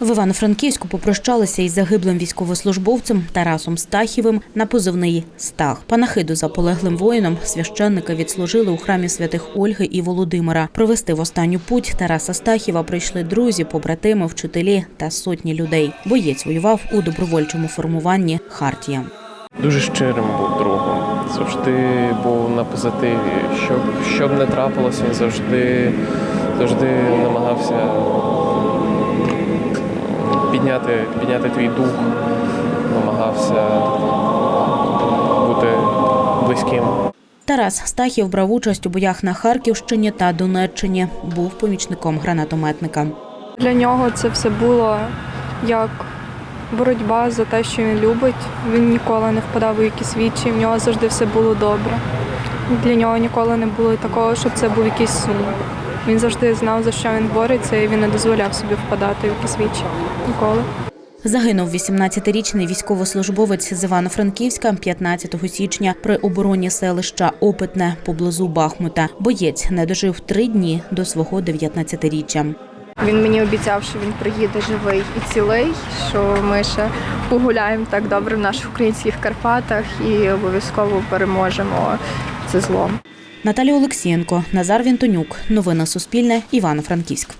В Івано-Франківську попрощалися із загиблим військовослужбовцем Тарасом Стахівим на позивний Стах. Панахиду за полеглим воїном священники відслужили у храмі святих Ольги і Володимира. Провести в останню путь Тараса Стахіва прийшли друзі, побратими, вчителі та сотні людей. Боєць воював у добровольчому формуванні Хартія. Дуже щирим був другом. Завжди був на позитиві. Щоб, щоб не трапилось, він завжди, завжди намагався підняти, підняти твій дух, намагався бути близьким. Тарас Стахів брав участь у боях на Харківщині та Донеччині. Був помічником гранатометника. Для нього це все було як боротьба за те, що він любить. Він ніколи не впадав у якісь вічі, в нього завжди все було добре. Для нього ніколи не було такого, щоб це був якийсь сум. Він завжди знав, за що він бореться, і він не дозволяв собі впадати в якісь вічі. Ніколи. Загинув 18-річний військовослужбовець з Івано-Франківська 15 січня при обороні селища Опитне поблизу Бахмута. Боєць не дожив три дні до свого 19-річчя. Він мені обіцяв, що він приїде живий і цілий, що ми ще погуляємо так добре в наших українських Карпатах і обов'язково переможемо це зло. Наталія Олексієнко, Назар Вінтонюк. Новини Суспільне. Івано-Франківськ.